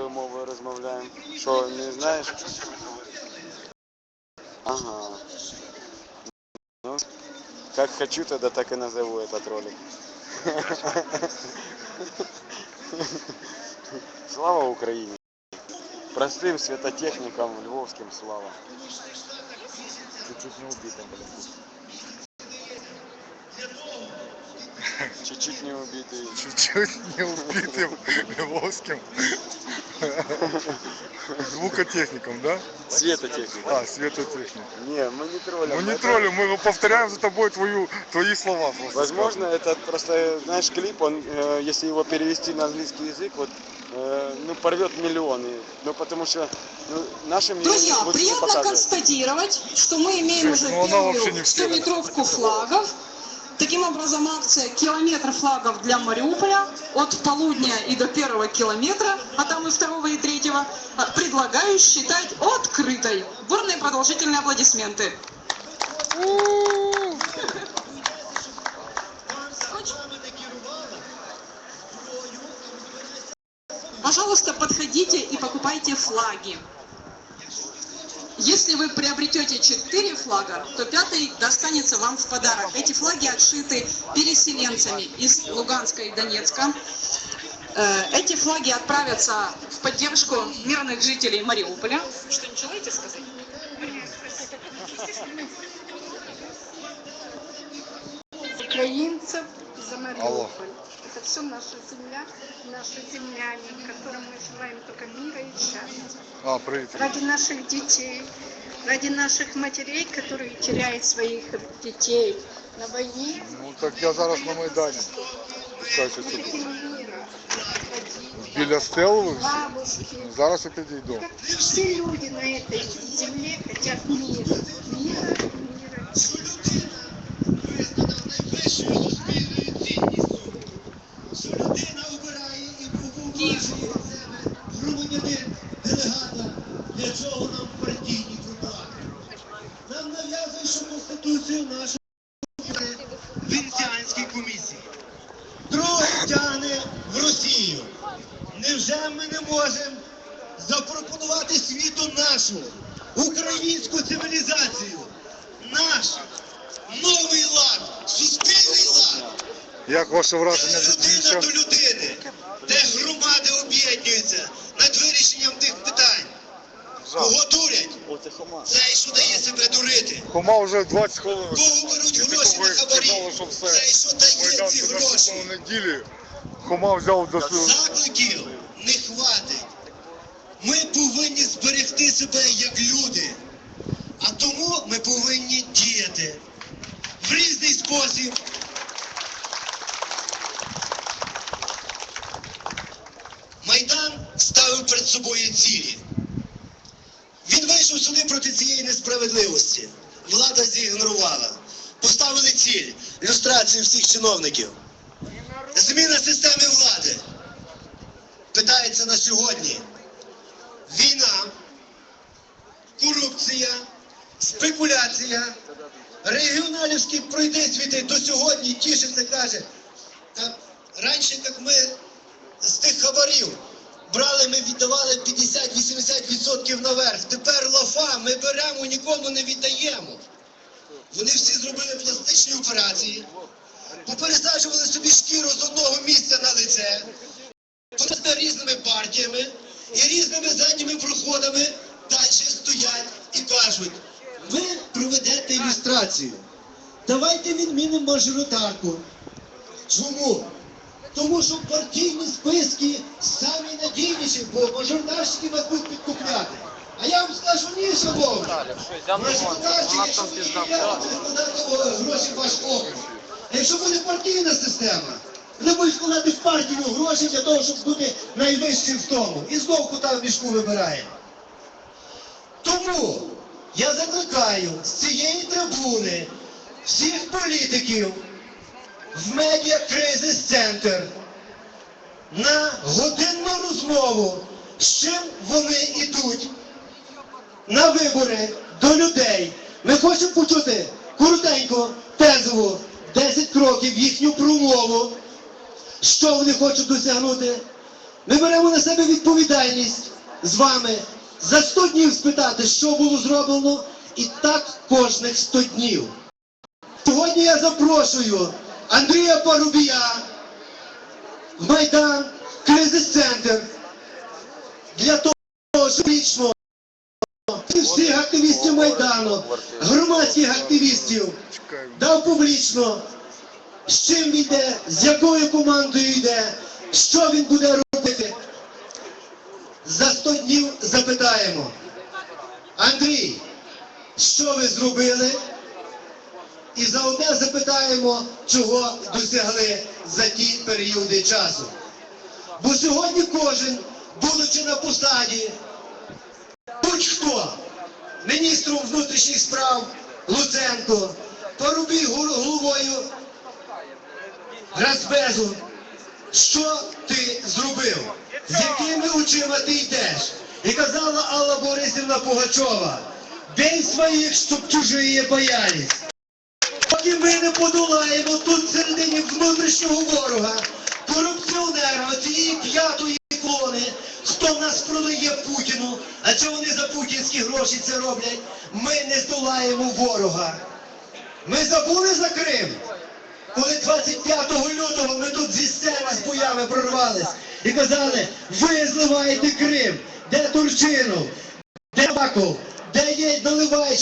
українською мовою розмовляємо. Що, не знаєш? Ага. Ну, как хочу, тогда так и назову этот ролик. Слава Україні! Простым светотехникам львовским слава. Чуть-чуть не убитым, блин. Чуть-чуть не убитый. Чуть-чуть не убитым Львовским звукотехником, да? Светотехник. А, светотехник. Не, мы не троллим. Ну не Это- троллим, мы повторяем за тобой твою, твои слова. просто Возможно, сказанные. это просто, знаешь, клип, он, э, если его перевести на английский язык, вот, э, ну, порвет миллионы. Ну, потому что ну, нашим Друзья, лучше не приятно показывать. констатировать, что мы имеем Слушай, уже ну она вообще первую не в теме. 100-метровку флагов. Таким образом, акция «Километр флагов для Мариуполя» от полудня и до первого километра, а там и второго, и третьего, а, предлагаю считать открытой. Бурные продолжительные аплодисменты. Пожалуйста, подходите и покупайте флаги. Если вы приобретете 4 флага, то пятый достанется вам в подарок. Эти флаги отшиты переселенцами из Луганска и Донецка. Э, Эти флаги отправятся в поддержку мирных жителей Мариуполя. Что-нибудь желаете сказать? украинцев за Алло. Мариуполь. Это все наша земля, наши земляне, которым мы желаем только мира и счастья. А, привет. Ради наших детей, ради наших матерей, которые теряют своих детей на войне. Ну так я зараз на Майдані. Кстати, тут Хотим мира. біля стелу. Бабушки. Зараз я підійду. Как все люди на этой земле хотят мира. Конституцію нашу Венеціанській комісії. Друге тягне в Росію. Невже ми не можемо запропонувати світу нашу українську цивілізацію? Наш новий лад, суспільний лад. Як ваше враження від Людина до людини, де громади об'єднуються над вирішенням тих питань. Кого дурять? Цей, що дає себе дурити. Хома вже 20 хвилин. Кого беруть гроші на хабарі? сказали, що все. Цей, що дає Майдан ці гроші. неділі. Хома взяв до свого. Закликів не хватить. Ми повинні зберегти себе як люди. А тому ми повинні діяти в різний спосіб. Майдан ставив перед собою цілі. Вийшов сюди проти цієї несправедливості. Влада зігнорувала. Поставили ціль люстрацію всіх чиновників. Зміна системи влади. Питається на сьогодні. Війна, корупція, спекуляція, регіоналівські пройди світи до сьогодні тішиться, каже. Та раніше, як ми з тих хабарів брали, ми віддавали 50-80% наверх. Тепер лафа, ми беремо, нікому не віддаємо. Вони всі зробили пластичні операції, попересаджували собі шкіру з одного місця на лице, Просто різними партіями і різними задніми проходами далі стоять і кажуть, ви проведете ілюстрацію. Давайте відмінимо мажоритарку. Чому? Тому що партійні списки самі надійніші, бо мажоритарщики вас будуть підкупляти. А я вам скажу ні, шановні. Гроші в ваш округ. А якщо буде партійна система, вони будуть вкладати в партію гроші для того, щоб бути найвищим в тому. І знов кута в мішку вибираємо. Тому я закликаю з цієї трибуни всіх політиків в медіа кризис центр на годинну розмову, з чим вони йдуть на вибори до людей. Ми хочемо почути коротенько, тезово, 10 кроків їхню промову, що вони хочуть досягнути. Ми беремо на себе відповідальність з вами за 100 днів спитати, що було зроблено, і так кожних 100 днів. Сьогодні я запрошую Андрія Парубія Майдан Кризис-центр для того, щоб лічно всіх активістів Майдану, громадських активістів дав публічно, з чим йде, з якою командою йде, що він буде робити. За 100 днів запитаємо. Андрій, що ви зробили? І за одне запитаємо, чого досягли за ті періоди часу. Бо сьогодні кожен, будучи на посаді, будь-хто, міністром внутрішніх справ Луценко, Порубій головою Разбезу, що ти зробив? З якими очима ти йдеш? І казала Алла Борисівна Пугачова, бей своїх, щоб чужі боялись. Не подолаємо тут всередині внутрішнього ворога, корупціонера, цієї п'ятої колони, хто нас продає Путіну, а чого вони за путінські гроші це роблять, ми не здолаємо ворога. Ми забули за Крим. Коли 25 лютого ми тут зі сцени з боями прорвались і казали, ви зливаєте Крим, де Турчинов, де Баков, де є Наливайчик.